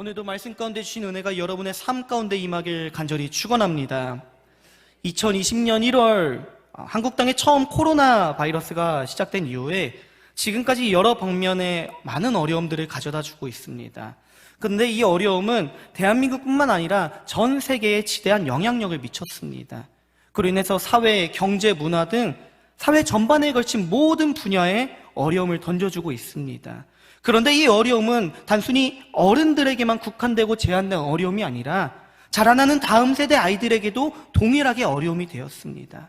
오늘도 말씀 가운데 주신 은혜가 여러분의 삶 가운데 임하길 간절히 축원합니다. 2020년 1월 아, 한국 땅에 처음 코로나 바이러스가 시작된 이후에 지금까지 여러 방면에 많은 어려움들을 가져다 주고 있습니다. 그런데 이 어려움은 대한민국뿐만 아니라 전 세계에 지대한 영향력을 미쳤습니다. 그로 인해서 사회, 경제, 문화 등 사회 전반에 걸친 모든 분야에 어려움을 던져주고 있습니다. 그런데 이 어려움은 단순히 어른들에게만 국한되고 제한된 어려움이 아니라 자라나는 다음 세대 아이들에게도 동일하게 어려움이 되었습니다.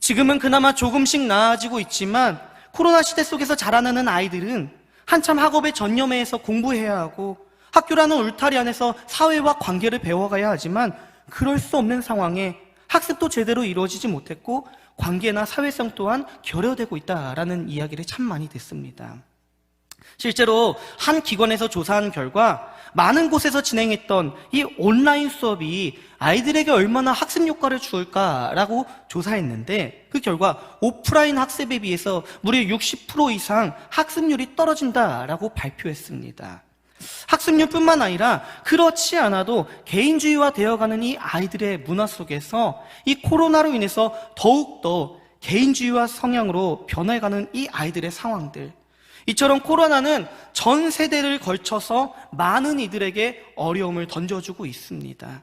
지금은 그나마 조금씩 나아지고 있지만 코로나 시대 속에서 자라나는 아이들은 한참 학업에 전념해서 공부해야 하고 학교라는 울타리 안에서 사회와 관계를 배워가야 하지만 그럴 수 없는 상황에 학습도 제대로 이루어지지 못했고 관계나 사회성 또한 결여되고 있다라는 이야기를 참 많이 듣습니다. 실제로 한 기관에서 조사한 결과 많은 곳에서 진행했던 이 온라인 수업이 아이들에게 얼마나 학습 효과를 줄까라고 조사했는데 그 결과 오프라인 학습에 비해서 무려 60% 이상 학습률이 떨어진다라고 발표했습니다. 학습률뿐만 아니라 그렇지 않아도 개인주의화 되어가는 이 아이들의 문화 속에서 이 코로나로 인해서 더욱더 개인주의화 성향으로 변해가는 이 아이들의 상황들. 이처럼 코로나는 전 세대를 걸쳐서 많은 이들에게 어려움을 던져주고 있습니다.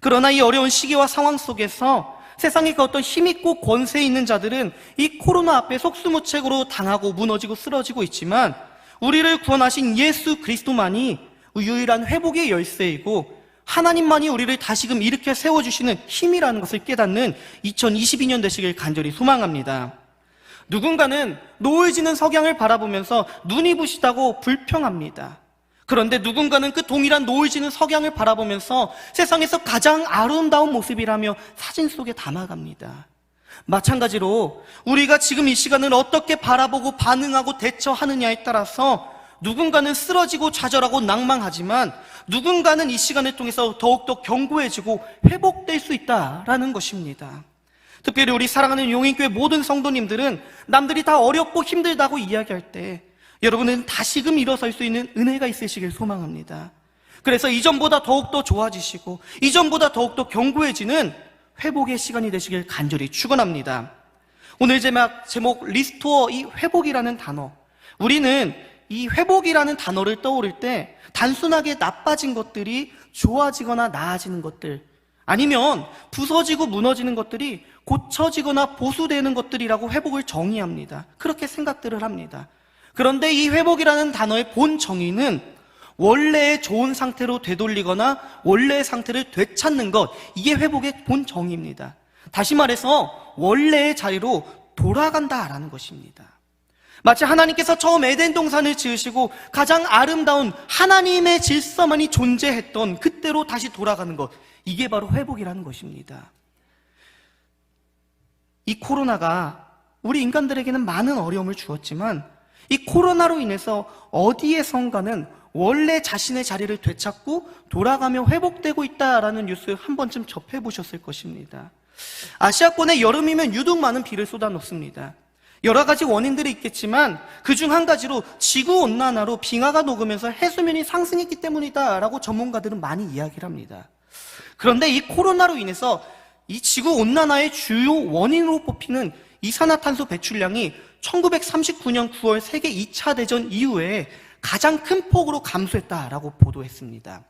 그러나 이 어려운 시기와 상황 속에서 세상에 그 어떤 힘있고 권세 있는 자들은 이 코로나 앞에 속수무책으로 당하고 무너지고 쓰러지고 있지만 우리를 구원하신 예수 그리스도만이 유일한 회복의 열쇠이고 하나님만이 우리를 다시금 일으켜 세워주시는 힘이라는 것을 깨닫는 2022년 되시길 간절히 소망합니다. 누군가는 노을지는 석양을 바라보면서 눈이 부시다고 불평합니다. 그런데 누군가는 그 동일한 노을지는 석양을 바라보면서 세상에서 가장 아름다운 모습이라며 사진 속에 담아갑니다. 마찬가지로 우리가 지금 이 시간을 어떻게 바라보고 반응하고 대처하느냐에 따라서 누군가는 쓰러지고 좌절하고 낭망하지만 누군가는 이 시간을 통해서 더욱더 견고해지고 회복될 수 있다라는 것입니다. 특별히 우리 사랑하는 용인교회 모든 성도님들은 남들이 다 어렵고 힘들다고 이야기할 때 여러분은 다시금 일어설 수 있는 은혜가 있으시길 소망합니다. 그래서 이전보다 더욱더 좋아지시고 이전보다 더욱더 견고해지는 회복의 시간이 되시길 간절히 축원합니다. 오늘 제목, 제목 리스토어 이 회복이라는 단어. 우리는 이 회복이라는 단어를 떠오를 때 단순하게 나빠진 것들이 좋아지거나 나아지는 것들 아니면 부서지고 무너지는 것들이 고쳐지거나 보수되는 것들이라고 회복을 정의합니다. 그렇게 생각들을 합니다. 그런데 이 회복이라는 단어의 본 정의는 원래의 좋은 상태로 되돌리거나 원래의 상태를 되찾는 것, 이게 회복의 본 정의입니다. 다시 말해서 원래의 자리로 돌아간다라는 것입니다. 마치 하나님께서 처음 에덴 동산을 지으시고 가장 아름다운 하나님의 질서만이 존재했던 그때로 다시 돌아가는 것, 이게 바로 회복이라는 것입니다. 이 코로나가 우리 인간들에게는 많은 어려움을 주었지만 이 코로나로 인해서 어디에선가는 원래 자신의 자리를 되찾고 돌아가며 회복되고 있다라는 뉴스 한 번쯤 접해 보셨을 것입니다. 아시아권에 여름이면 유독 많은 비를 쏟아놓습니다. 여러 가지 원인들이 있겠지만 그 중 한 가지로 지구 온난화로 빙하가 녹으면서 해수면이 상승했기 때문이다라고 전문가들은 많이 이야기를 합니다. 그런데 이 코로나로 인해서 이 지구 온난화의 주요 원인으로 뽑히는 이산화탄소 배출량이 1939년 9월 세계 2차 대전 이후에 가장 큰 폭으로 감소했다라고 보도했습니다.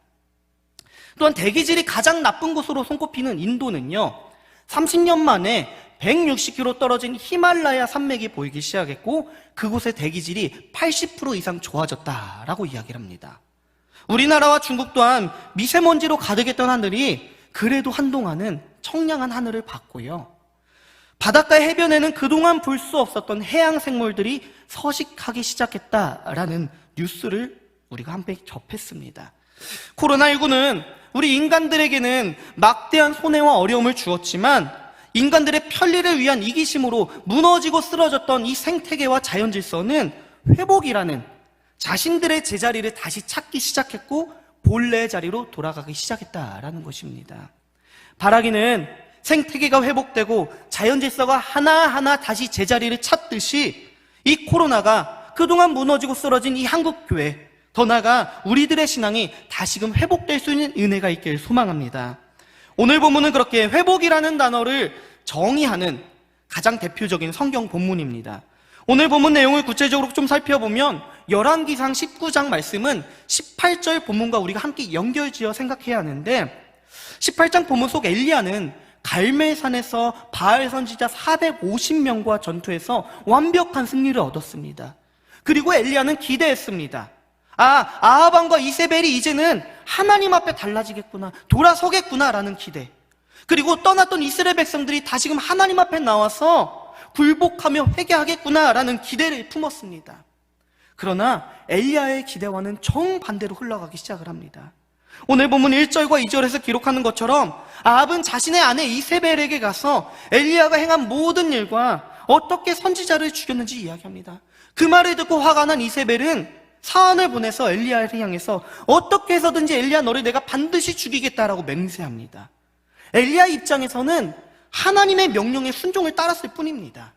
또한 대기질이 가장 나쁜 곳으로 손꼽히는 인도는요, 30년 만에 160km 떨어진 히말라야 산맥이 보이기 시작했고, 그곳의 대기질이 80% 이상 좋아졌다라고 이야기를 합니다. 우리나라와 중국 또한 미세먼지로 가득했던 하늘이 그래도 한동안은 청량한 하늘을 봤고요. 바닷가 해변에는 그동안 볼 수 없었던 해양 생물들이 서식하기 시작했다라는 뉴스를 우리가 한배 접했습니다. 코로나19는 우리 인간들에게는 막대한 손해와 어려움을 주었지만 인간들의 편리를 위한 이기심으로 무너지고 쓰러졌던 이 생태계와 자연 질서는 회복이라는 자신들의 제자리를 다시 찾기 시작했고 본래의 자리로 돌아가기 시작했다라는 것입니다. 바라기는 생태계가 회복되고 자연 질서가 하나하나 다시 제자리를 찾듯이 이 코로나가 그동안 무너지고 쓰러진 이 한국 교회 더 나아가 우리들의 신앙이 다시금 회복될 수 있는 은혜가 있길 소망합니다. 오늘 본문은 그렇게 회복이라는 단어를 정의하는 가장 대표적인 성경 본문입니다. 오늘 본문 내용을 구체적으로 좀 살펴보면 열왕기상 19장 말씀은 18절 본문과 우리가 함께 연결지어 생각해야 하는데 18장 본문 속 엘리야는 갈멜산에서 바알 선지자 450명과 전투해서 완벽한 승리를 얻었습니다. 그리고 엘리야는 기대했습니다. 아, 아하방과 이세벨이 이제는 하나님 앞에 달라지겠구나, 돌아서겠구나라는 기대. 그리고 떠났던 이스라엘 백성들이 다시금 하나님 앞에 나와서 굴복하며 회개하겠구나라는 기대를 품었습니다. 그러나 엘리야의 기대와는 정반대로 흘러가기 시작을 합니다. 오늘 본문 1절과 2절에서 기록하는 것처럼 아합은 자신의 아내 이세벨에게 가서 엘리야가 행한 모든 일과 어떻게 선지자를 죽였는지 이야기합니다. 그 말을 듣고 화가 난 이세벨은 사안을 보내서 엘리야를 향해서 어떻게 해서든지 엘리야 너를 내가 반드시 죽이겠다라고 맹세합니다. 엘리야 입장에서는 하나님의 명령에 순종을 따랐을 뿐입니다.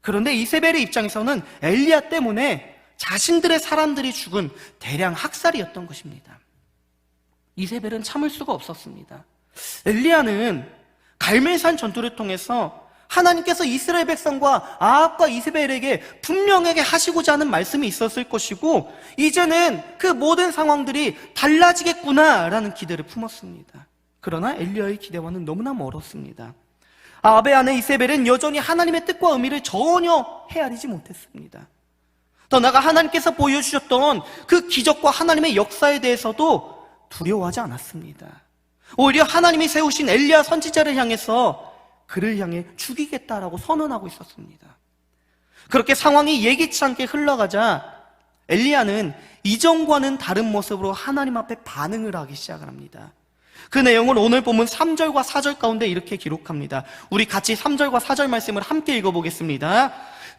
그런데 이세벨의 입장에서는 엘리야 때문에 자신들의 사람들이 죽은 대량 학살이었던 것입니다. 이세벨은 참을 수가 없었습니다. 엘리야는 갈멜산 전투를 통해서 하나님께서 이스라엘 백성과 아합과 이세벨에게 분명하게 하시고자 하는 말씀이 있었을 것이고 이제는 그 모든 상황들이 달라지겠구나라는 기대를 품었습니다. 그러나 엘리야의 기대와는 너무나 멀었습니다. 아합의 아내 이세벨은 여전히 하나님의 뜻과 의미를 전혀 헤아리지 못했습니다. 더 나아가 하나님께서 보여주셨던 그 기적과 하나님의 역사에 대해서도 두려워하지 않았습니다. 오히려 하나님이 세우신 엘리야 선지자를 향해서 그를 향해 죽이겠다라고 선언하고 있었습니다. 그렇게 상황이 예기치 않게 흘러가자 엘리야는 이전과는 다른 모습으로 하나님 앞에 반응을 하기 시작을 합니다. 그 내용을 오늘 보면 3절과 4절 가운데 이렇게 기록합니다. 우리 같이 3절과 4절 말씀을 함께 읽어보겠습니다.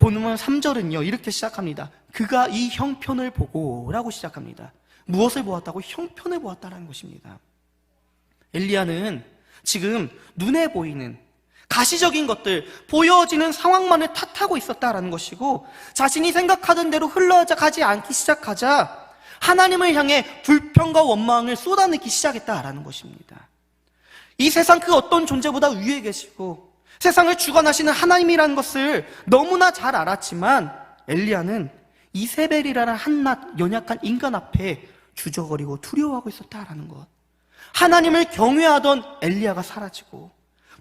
본문 3절은요 이렇게 시작합니다. 그가 이 형편을 보고 라고 시작합니다. 무엇을 보았다고? 형편을 보았다라는 것입니다. 엘리야는 지금 눈에 보이는 가시적인 것들, 보여지는 상황만을 탓하고 있었다라는 것이고, 자신이 생각하던 대로 흘러가지 않기 시작하자, 하나님을 향해 불평과 원망을 쏟아내기 시작했다라는 것입니다. 이 세상 그 어떤 존재보다 위에 계시고, 세상을 주관하시는 하나님이라는 것을 너무나 잘 알았지만, 엘리야는 이세벨이라는 한낱 연약한 인간 앞에 주저거리고 두려워하고 있었다라는 것. 하나님을 경외하던 엘리야가 사라지고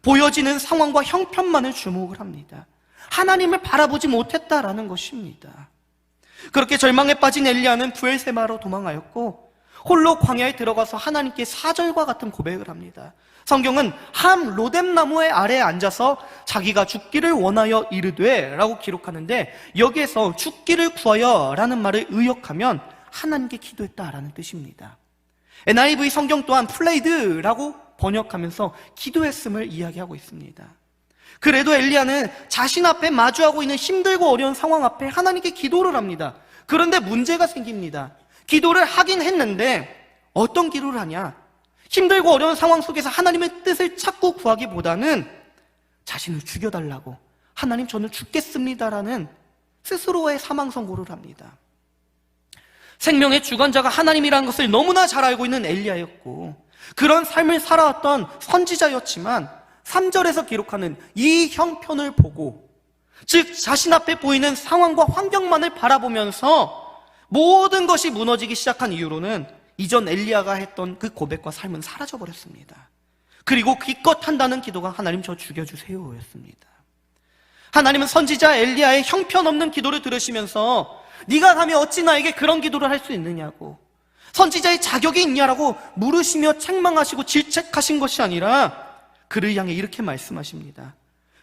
보여지는 상황과 형편만을 주목을 합니다. 하나님을 바라보지 못했다라는 것입니다. 그렇게 절망에 빠진 엘리야는 부엘세마로 도망하였고 홀로 광야에 들어가서 하나님께 사절과 같은 고백을 합니다. 성경은 함 로뎀나무의 아래에 앉아서 자기가 죽기를 원하여 이르되 라고 기록하는데 여기에서 죽기를 구하여 라는 말을 의역하면 하나님께 기도했다라는 뜻입니다. NIV 성경 또한 플레이드라고 번역하면서 기도했음을 이야기하고 있습니다. 그래도 엘리야는 자신 앞에 마주하고 있는 힘들고 어려운 상황 앞에 하나님께 기도를 합니다. 그런데 문제가 생깁니다. 기도를 하긴 했는데 어떤 기도를 하냐? 힘들고 어려운 상황 속에서 하나님의 뜻을 찾고 구하기보다는 자신을 죽여달라고 하나님 저는 죽겠습니다라는 스스로의 사망 선고를 합니다. 생명의 주관자가 하나님이라는 것을 너무나 잘 알고 있는 엘리야였고 그런 삶을 살아왔던 선지자였지만 3절에서 기록하는 이 형편을 보고 즉 자신 앞에 보이는 상황과 환경만을 바라보면서 모든 것이 무너지기 시작한 이유로는 이전 엘리야가 했던 그 고백과 삶은 사라져 버렸습니다. 그리고 기껏 한다는 기도가 하나님 저 죽여주세요였습니다. 하나님은 선지자 엘리야의 형편없는 기도를 들으시면서 네가 감히 어찌 나에게 그런 기도를 할 수 있느냐고 선지자의 자격이 있냐라고 물으시며 책망하시고 질책하신 것이 아니라 그를 향해 이렇게 말씀하십니다.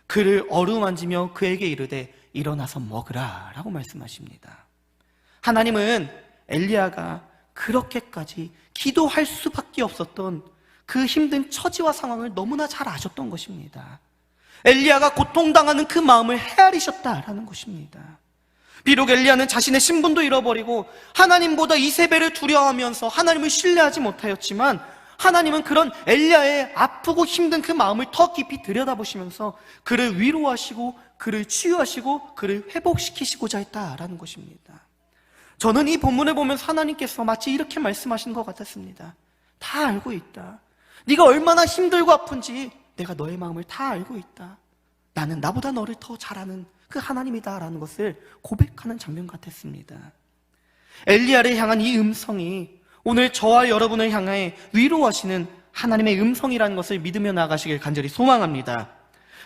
그를 어루만지며 그에게 이르되 일어나서 먹으라 라고 말씀하십니다. 하나님은 엘리야가 그렇게까지 기도할 수밖에 없었던 그 힘든 처지와 상황을 너무나 잘 아셨던 것입니다. 엘리야가 고통당하는 그 마음을 헤아리셨다라는 것입니다. 비록 엘리야는 자신의 신분도 잃어버리고 하나님보다 이세벨을 두려워하면서 하나님을 신뢰하지 못하였지만 하나님은 그런 엘리야의 아프고 힘든 그 마음을 더 깊이 들여다보시면서 그를 위로하시고 그를 치유하시고 그를 회복시키시고자 했다라는 것입니다. 저는 이 본문을 보면서 하나님께서 마치 이렇게 말씀하신 것 같았습니다. 다 알고 있다. 네가 얼마나 힘들고 아픈지 내가 너의 마음을 다 알고 있다. 나는 나보다 너를 더 잘하는 그 하나님이다라는 것을 고백하는 장면 같았습니다. 엘리야를 향한 이 음성이 오늘 저와 여러분을 향해 위로하시는 하나님의 음성이라는 것을 믿으며 나가시길 간절히 소망합니다.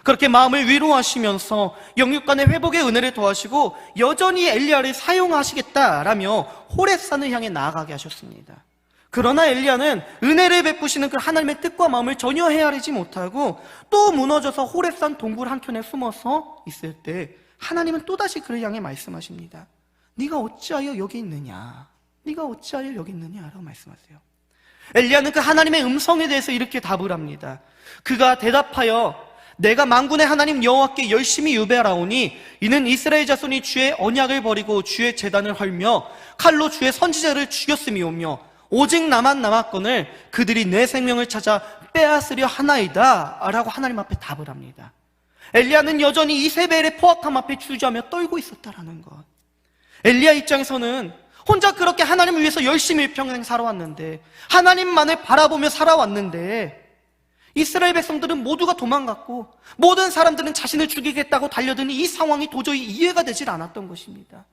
그렇게 마음을 위로하시면서 영육간의 회복의 은혜를 도하시고 여전히 엘리야를 사용하시겠다라며 호렙산을 향해 나아가게 하셨습니다. 그러나 엘리야는 은혜를 베푸시는 그 하나님의 뜻과 마음을 전혀 헤아리지 못하고 또 무너져서 호렙산 동굴 한켠에 숨어서 있을 때 하나님은 또다시 그를 향해 말씀하십니다. 네가 어찌하여 여기 있느냐? 네가 어찌하여 여기 있느냐라고 말씀하세요. 엘리야는 그 하나님의 음성에 대해서 이렇게 답을 합니다. 그가 대답하여 내가 만군의 하나님 여호와께 열심히 유배하라오니 이는 이스라엘 자손이 주의 언약을 버리고 주의 재단을 헐며 칼로 주의 선지자를 죽였음이오며 오직 나만 남았건을 그들이 내 생명을 찾아 빼앗으려 하나이다 라고 하나님 앞에 답을 합니다. 엘리야는 여전히 이세벨의 포악함 앞에 주저하며 떨고 있었다라는 것. 엘리야 입장에서는 혼자 그렇게 하나님을 위해서 열심히 일평생 살아왔는데 하나님만을 바라보며 살아왔는데 이스라엘 백성들은 모두가 도망갔고 모든 사람들은 자신을 죽이겠다고 달려드는 이 상황이 도저히 이해가 되질 않았던 것입니다.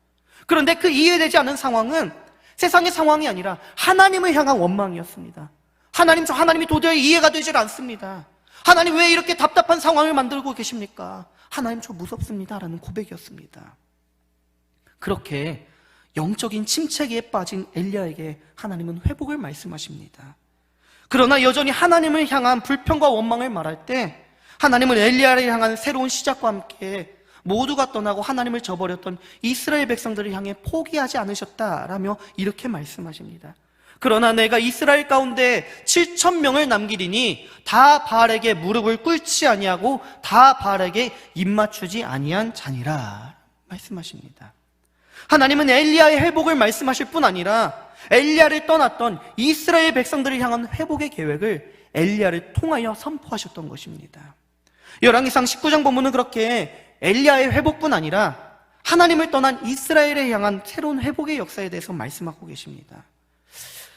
그런데 그 이해되지 않은 상황은 세상의 상황이 아니라 하나님을 향한 원망이었습니다. 하나님 저 하나님이 도저히 이해가 되질 않습니다. 하나님 왜 이렇게 답답한 상황을 만들고 계십니까? 하나님 저 무섭습니다라는 고백이었습니다. 그렇게 영적인 침체기에 빠진 엘리야에게 하나님은 회복을 말씀하십니다. 그러나 여전히 하나님을 향한 불평과 원망을 말할 때 하나님은 엘리야를 향한 새로운 시작과 함께 모두가 떠나고 하나님을 저버렸던 이스라엘 백성들을 향해 포기하지 않으셨다라며 이렇게 말씀하십니다. 그러나 내가 이스라엘 가운데 7천 명을 남기리니 다 바알에게 무릎을 꿇지 아니하고 다 바알에게 입 맞추지 아니한 자니라 말씀하십니다. 하나님은 엘리야의 회복을 말씀하실 뿐 아니라 엘리야를 떠났던 이스라엘 백성들을 향한 회복의 계획을 엘리야를 통하여 선포하셨던 것입니다. 열왕기상 19장 본문은 그렇게 엘리야의 회복뿐 아니라 하나님을 떠난 이스라엘에 향한 새로운 회복의 역사에 대해서 말씀하고 계십니다.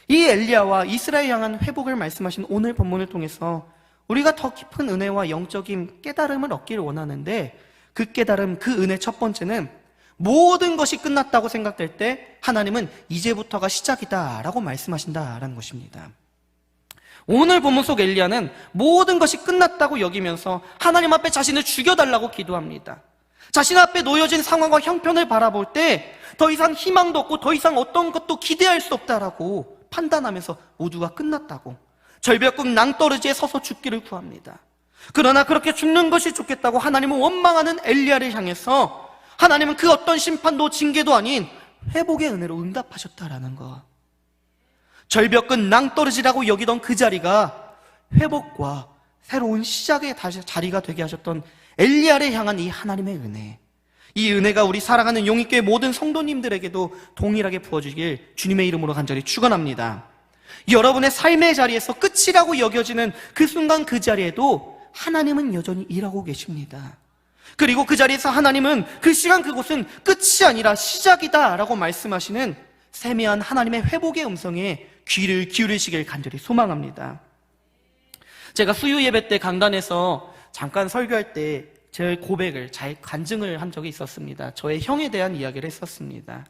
이 엘리야와 이스라엘 향한 회복을 말씀하신 오늘 본문을 통해서 우리가 더 깊은 은혜와 영적인 깨달음을 얻기를 원하는데 그 깨달음, 그 은혜 첫 번째는 모든 것이 끝났다고 생각될 때 하나님은 이제부터가 시작이다라고 말씀하신다라는 것입니다. 오늘 본문 속 엘리야는 모든 것이 끝났다고 여기면서 하나님 앞에 자신을 죽여달라고 기도합니다. 자신 앞에 놓여진 상황과 형편을 바라볼 때 더 이상 희망도 없고 더 이상 어떤 것도 기대할 수 없다라고 판단하면서 모두가 끝났다고 절벽국 낭떠러지에 서서 죽기를 구합니다. 그러나 그렇게 죽는 것이 좋겠다고 하나님은 원망하는 엘리야를 향해서 하나님은 그 어떤 심판도 징계도 아닌 회복의 은혜로 응답하셨다라는 것. 절벽 끝 낭떠러지라고 여기던 그 자리가 회복과 새로운 시작의 자리가 되게 하셨던 엘리야를 향한 이 하나님의 은혜. 이 은혜가 우리 사랑하는 용익교회 모든 성도님들에게도 동일하게 부어주길 주님의 이름으로 간절히 축원합니다. 여러분의 삶의 자리에서 끝이라고 여겨지는 그 순간 그 자리에도 하나님은 여전히 일하고 계십니다. 그리고 그 자리에서 하나님은 그 시간 그곳은 끝이 아니라 시작이다 라고 말씀하시는 세미한 하나님의 회복의 음성에 귀를 기울이시길 간절히 소망합니다. 제가 수요 예배 때 강단에서 잠깐 설교할 때 제 고백을 잘 간증을 한 적이 있었습니다. 저의 형에 대한 이야기를 했었습니다.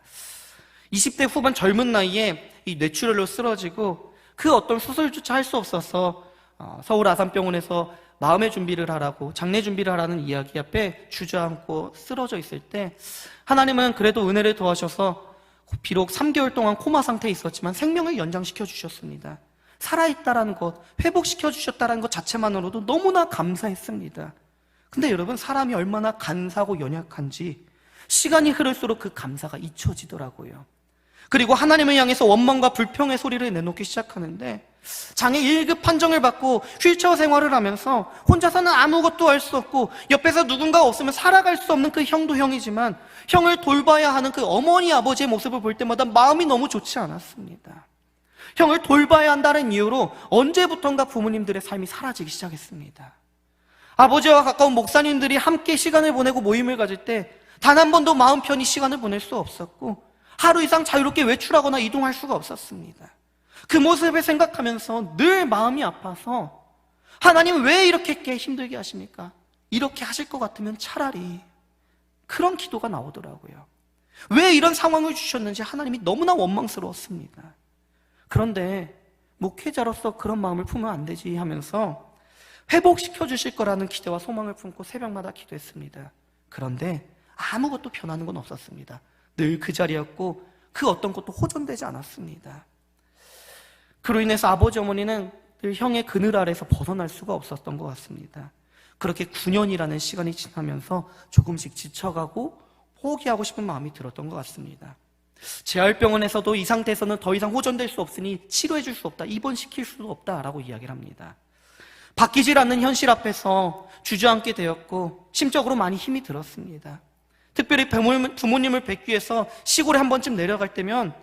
20대 후반 젊은 나이에 이 뇌출혈로 쓰러지고 그 어떤 수술조차 할 수 없어서 어, 서울 아산병원에서 마음의 준비를 하라고 장례 준비를 하라는 이야기 앞에 주저앉고 쓰러져 있을 때 하나님은 그래도 은혜를 도와셔서 비록 3개월 동안 코마 상태에 있었지만 생명을 연장시켜 주셨습니다. 살아있다라는 것, 회복시켜 주셨다라는 것 자체만으로도 너무나 감사했습니다. 근데 여러분, 사람이 얼마나 간사하고 연약한지 시간이 흐를수록 그 감사가 잊혀지더라고요. 그리고 하나님을 향해서 원망과 불평의 소리를 내놓기 시작하는데 장애 1급 판정을 받고 휠체어 생활을 하면서 혼자서는 아무것도 할 수 없고 옆에서 누군가 없으면 살아갈 수 없는 그 형도 형이지만 형을 돌봐야 하는 그 어머니 아버지의 모습을 볼 때마다 마음이 너무 좋지 않았습니다. 형을 돌봐야 한다는 이유로 언제부턴가 부모님들의 삶이 사라지기 시작했습니다. 아버지와 가까운 목사님들이 함께 시간을 보내고 모임을 가질 때 단 한 번도 마음 편히 시간을 보낼 수 없었고 하루 이상 자유롭게 외출하거나 이동할 수가 없었습니다. 그 모습을 생각하면서 늘 마음이 아파서 하나님 왜 이렇게 힘들게 하십니까? 이렇게 하실 것 같으면 차라리 그런 기도가 나오더라고요. 왜 이런 상황을 주셨는지 하나님이 너무나 원망스러웠습니다. 그런데 목회자로서 그런 마음을 품으면 안 되지 하면서 회복시켜 주실 거라는 기대와 소망을 품고 새벽마다 기도했습니다. 그런데 아무것도 변하는 건 없었습니다. 늘 그 자리였고 그 어떤 것도 호전되지 않았습니다. 그로 인해서 아버지 어머니는 늘 형의 그늘 아래서 벗어날 수가 없었던 것 같습니다. 그렇게 9년이라는 시간이 지나면서 조금씩 지쳐가고 포기하고 싶은 마음이 들었던 것 같습니다. 재활병원에서도 이 상태에서는 더 이상 호전될 수 없으니 치료해 줄 수 없다, 입원시킬 수도 없다라고 이야기를 합니다. 바뀌질 않는 현실 앞에서 주저앉게 되었고 심적으로 많이 힘이 들었습니다. 특별히 부모님- 부모님을 뵙기 위해서 시골에 한 번쯤 내려갈 때면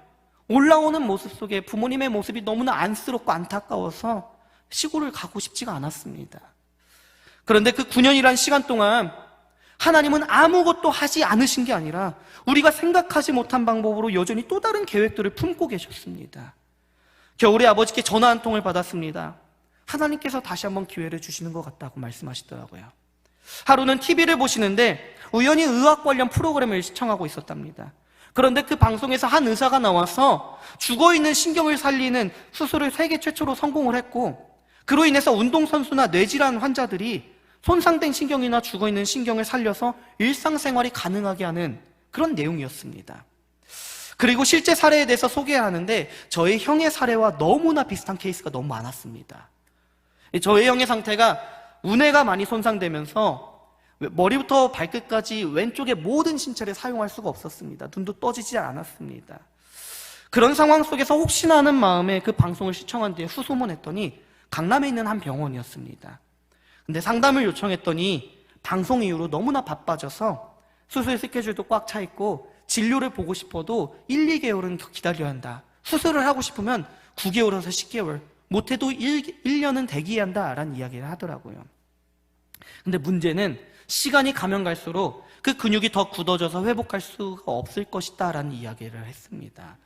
올라오는 모습 속에 부모님의 모습이 너무나 안쓰럽고 안타까워서 시골을 가고 싶지가 않았습니다. 그런데 그 9년이란 시간 동안 하나님은 아무것도 하지 않으신 게 아니라 우리가 생각하지 못한 방법으로 여전히 또 다른 계획들을 품고 계셨습니다. 겨울에 아버지께 전화 한 통을 받았습니다. 하나님께서 다시 한번 기회를 주시는 것 같다고 말씀하시더라고요. 하루는 TV를 보시는데 우연히 의학 관련 프로그램을 시청하고 있었답니다. 그런데 그 방송에서 한 의사가 나와서 죽어 있는 신경을 살리는 수술을 세계 최초로 성공을 했고 그로 인해서 운동선수나 뇌질환 환자들이 손상된 신경이나 죽어 있는 신경을 살려서 일상생활이 가능하게 하는 그런 내용이었습니다. 그리고 실제 사례에 대해서 소개하는데 저의 형의 사례와 너무나 비슷한 케이스가 너무 많았습니다. 저의 형의 상태가 운해가 많이 손상되면서 머리부터 발끝까지 왼쪽의 모든 신체를 사용할 수가 없었습니다. 눈도 떠지지 않았습니다. 그런 상황 속에서 혹시나 하는 마음에 그 방송을 시청한 뒤에 후소문했더니 강남에 있는 한 병원이었습니다. 근데 상담을 요청했더니 방송 이후로 너무나 바빠져서 수술 스케줄도 꽉 차 있고 진료를 보고 싶어도 1, 2개월은 더 기다려야 한다. 수술을 하고 싶으면 9개월에서 10개월, 못해도 1, 1년은 대기해야 한다라는 이야기를 하더라고요. 근데 문제는 시간이 가면 갈수록 그 근육이 더 굳어져서 회복할 수가 없을 것이다 라는 이야기를 했습니다.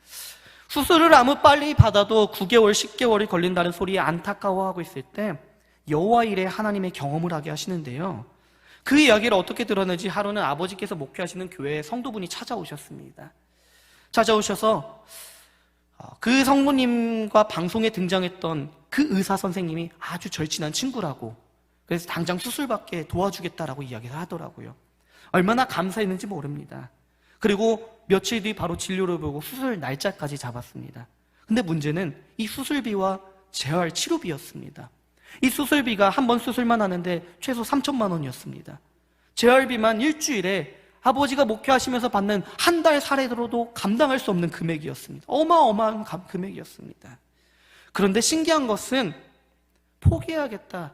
수술을 아무 빨리 받아도 9개월, 10개월이 걸린다는 소리에 안타까워하고 있을 때 여호와 일에 하나님의 경험을 하게 하시는데요. 그 이야기를 어떻게 들었는지 하루는 아버지께서 목회하시는 교회에 성도분이 찾아오셨습니다. 찾아오셔서 어, 그 성모님과 방송에 등장했던 그 의사 선생님이 아주 절친한 친구라고 그래서 당장 수술받게 도와주겠다라고 이야기를 하더라고요. 얼마나 감사했는지 모릅니다. 그리고 며칠 뒤 바로 진료를 보고 수술 날짜까지 잡았습니다. 근데 문제는 이 수술비와 재활 치료비였습니다. 이 수술비가 한 번 수술만 하는데 최소 3천만 원이었습니다. 재활비만 일주일에 아버지가 목회하시면서 받는 한 달 사례로도 감당할 수 없는 금액이었습니다. 어마어마한 감- 금액이었습니다. 그런데 신기한 것은 포기해야겠다.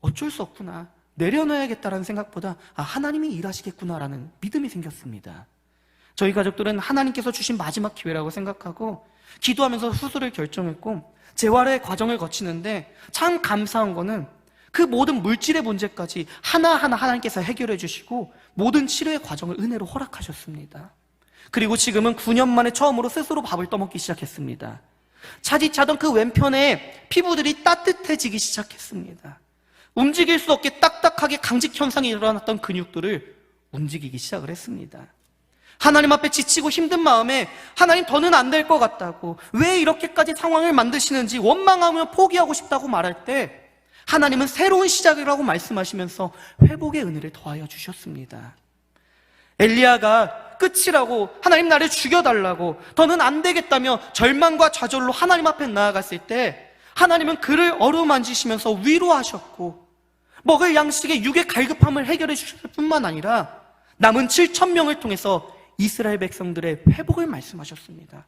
어쩔 수 없구나. 내려놔야겠다라는 생각보다 아, 하나님이 일하시겠구나라는 믿음이 생겼습니다. 저희 가족들은 하나님께서 주신 마지막 기회라고 생각하고 기도하면서 수술을 결정했고 재활의 과정을 거치는데 참 감사한 거는 그 모든 물질의 문제까지 하나하나 하나님께서 해결해 주시고 모든 치료의 과정을 은혜로 허락하셨습니다. 그리고 지금은 9년 만에 처음으로 스스로 밥을 떠먹기 시작했습니다. 차디차던 그 왼편에 피부들이 따뜻해지기 시작했습니다. 움직일 수 없게 딱딱하게 강직 현상이 일어났던 근육들을 움직이기 시작을 했습니다. 하나님 앞에 지치고 힘든 마음에 하나님 더는 안 될 것 같다고 왜 이렇게까지 상황을 만드시는지 원망하며 포기하고 싶다고 말할 때 하나님은 새로운 시작이라고 말씀하시면서 회복의 은혜를 더하여 주셨습니다. 엘리야가 끝이라고 하나님 나를 죽여달라고 더는 안 되겠다며 절망과 좌절로 하나님 앞에 나아갔을 때 하나님은 그를 어루만지시면서 위로하셨고 먹을 양식의 육의 갈급함을 해결해 주셨을 뿐만 아니라 남은 7천 명을 통해서 이스라엘 백성들의 회복을 말씀하셨습니다.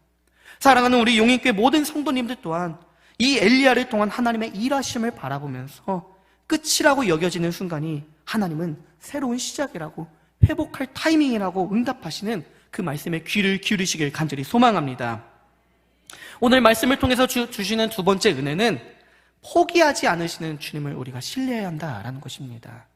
사랑하는 우리 용인교회 모든 성도님들 또한 이 엘리야를 통한 하나님의 일하심을 바라보면서 끝이라고 여겨지는 순간이 하나님은 새로운 시작이라고 회복할 타이밍이라고 응답하시는 그 말씀에 귀를 기울이시길 간절히 소망합니다. 오늘 말씀을 통해서 주, 주시는 두 번째 은혜는 포기하지 않으시는 주님을 우리가 신뢰해야 한다라는 것입니다.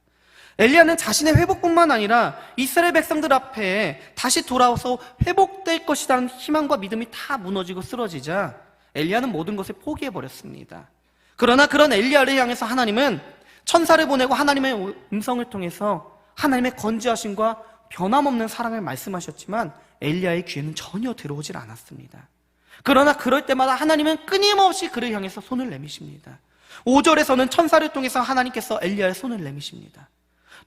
엘리야는 자신의 회복뿐만 아니라 이스라엘 백성들 앞에 다시 돌아와서 회복될 것이라는 희망과 믿음이 다 무너지고 쓰러지자 엘리야는 모든 것을 포기해 버렸습니다. 그러나 그런 엘리야를 향해서 하나님은 천사를 보내고 하나님의 음성을 통해서 하나님의 건지하심과 변함없는 사랑을 말씀하셨지만 엘리야의 귀에는 전혀 들어오질 않았습니다. 그러나 그럴 때마다 하나님은 끊임없이 그를 향해서 손을 내미십니다. 5절에서는 천사를 통해서 하나님께서 엘리야의 손을 내미십니다.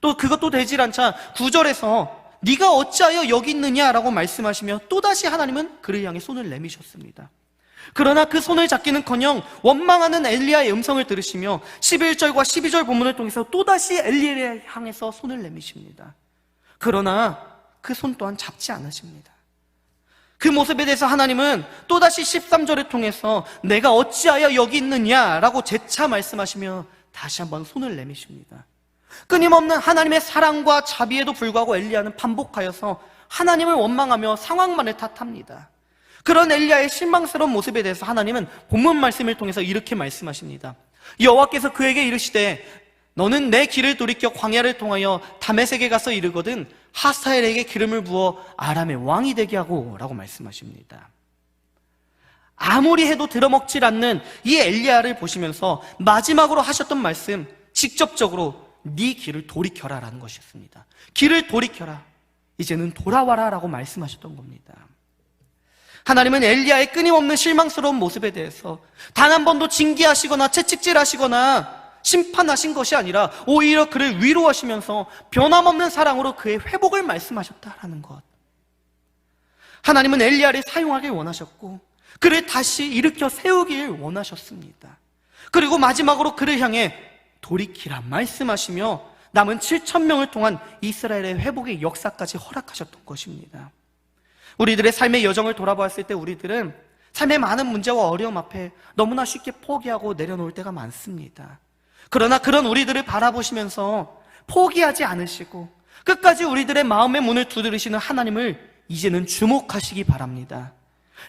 또 그것도 되질 않자 9절에서 네가 어찌하여 여기 있느냐라고 말씀하시며 또다시 하나님은 그를 향해 손을 내미셨습니다. 그러나 그 손을 잡기는커녕 원망하는 엘리야의 음성을 들으시며 11절과 12절 본문을 통해서 또다시 엘리야를 향해서 손을 내미십니다. 그러나 그 손 또한 잡지 않으십니다. 그 모습에 대해서 하나님은 또다시 13절을 통해서 내가 어찌하여 여기 있느냐라고 재차 말씀하시며 다시 한번 손을 내미십니다. 끊임없는 하나님의 사랑과 자비에도 불구하고 엘리야는 반복하여서 하나님을 원망하며 상황만을 탓합니다. 그런 엘리야의 실망스러운 모습에 대해서 하나님은 본문 말씀을 통해서 이렇게 말씀하십니다. 여호와께서 그에게 이르시되 너는 내 길을 돌이켜 광야를 통하여 다메섹에 가서 이르거든 하사엘에게 기름을 부어 아람의 왕이 되게 하고 라고 말씀하십니다. 아무리 해도 들어먹질 않는 이 엘리야를 보시면서 마지막으로 하셨던 말씀 직접적으로 네 길을 돌이켜라 라는 것이었습니다. 길을 돌이켜라. 이제는 돌아와라 라고 말씀하셨던 겁니다. 하나님은 엘리야의 끊임없는 실망스러운 모습에 대해서 단 한 번도 징계하시거나 채찍질하시거나 심판하신 것이 아니라 오히려 그를 위로하시면서 변함없는 사랑으로 그의 회복을 말씀하셨다라는 것. 하나님은 엘리야를 사용하길 원하셨고 그를 다시 일으켜 세우길 원하셨습니다. 그리고 마지막으로 그를 향해 돌이키라 말씀하시며 남은 7천 명을 통한 이스라엘의 회복의 역사까지 허락하셨던 것입니다. 우리들의 삶의 여정을 돌아보았을 때 우리들은 삶의 많은 문제와 어려움 앞에 너무나 쉽게 포기하고 내려놓을 때가 많습니다. 그러나 그런 우리들을 바라보시면서 포기하지 않으시고 끝까지 우리들의 마음의 문을 두드리시는 하나님을 이제는 주목하시기 바랍니다.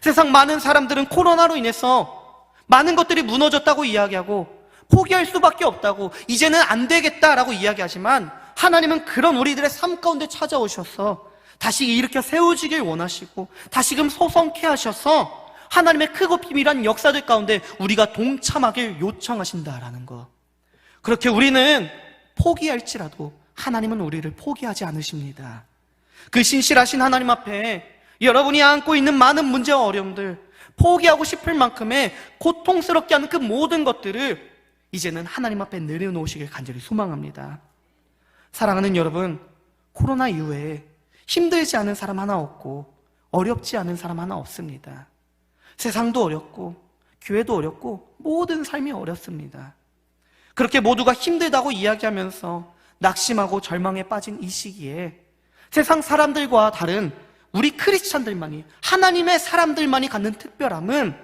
세상 많은 사람들은 코로나로 인해서 많은 것들이 무너졌다고 이야기하고 포기할 수밖에 없다고 이제는 안 되겠다라고 이야기하지만 하나님은 그런 우리들의 삶 가운데 찾아오셔서 다시 일으켜 세우지길 원하시고 다시금 소성케 하셔서 하나님의 크고 비밀한 역사들 가운데 우리가 동참하길 요청하신다라는 것. 그렇게 우리는 포기할지라도 하나님은 우리를 포기하지 않으십니다. 그 신실하신 하나님 앞에 여러분이 안고 있는 많은 문제와 어려움들, 포기하고 싶을 만큼의 고통스럽게 하는 그 모든 것들을 이제는 하나님 앞에 내려놓으시길 간절히 소망합니다. 사랑하는 여러분, 코로나 이후에 힘들지 않은 사람 하나 없고 어렵지 않은 사람 하나 없습니다. 세상도 어렵고 교회도 어렵고 모든 삶이 어렵습니다. 그렇게 모두가 힘들다고 이야기하면서 낙심하고 절망에 빠진 이 시기에 세상 사람들과 다른 우리 크리스찬들만이 하나님의 사람들만이 갖는 특별함은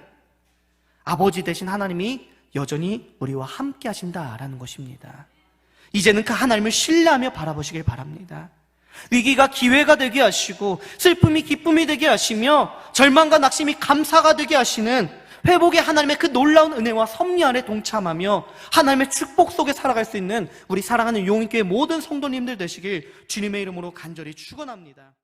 아버지 되신 하나님이 여전히 우리와 함께 하신다라는 것입니다. 이제는 그 하나님을 신뢰하며 바라보시길 바랍니다. 위기가 기회가 되게 하시고 슬픔이 기쁨이 되게 하시며 절망과 낙심이 감사가 되게 하시는 회복의 하나님의 그 놀라운 은혜와 섭리 안에 동참하며 하나님의 축복 속에 살아갈 수 있는 우리 사랑하는 용인교회 모든 성도님들 되시길 주님의 이름으로 간절히 축원합니다.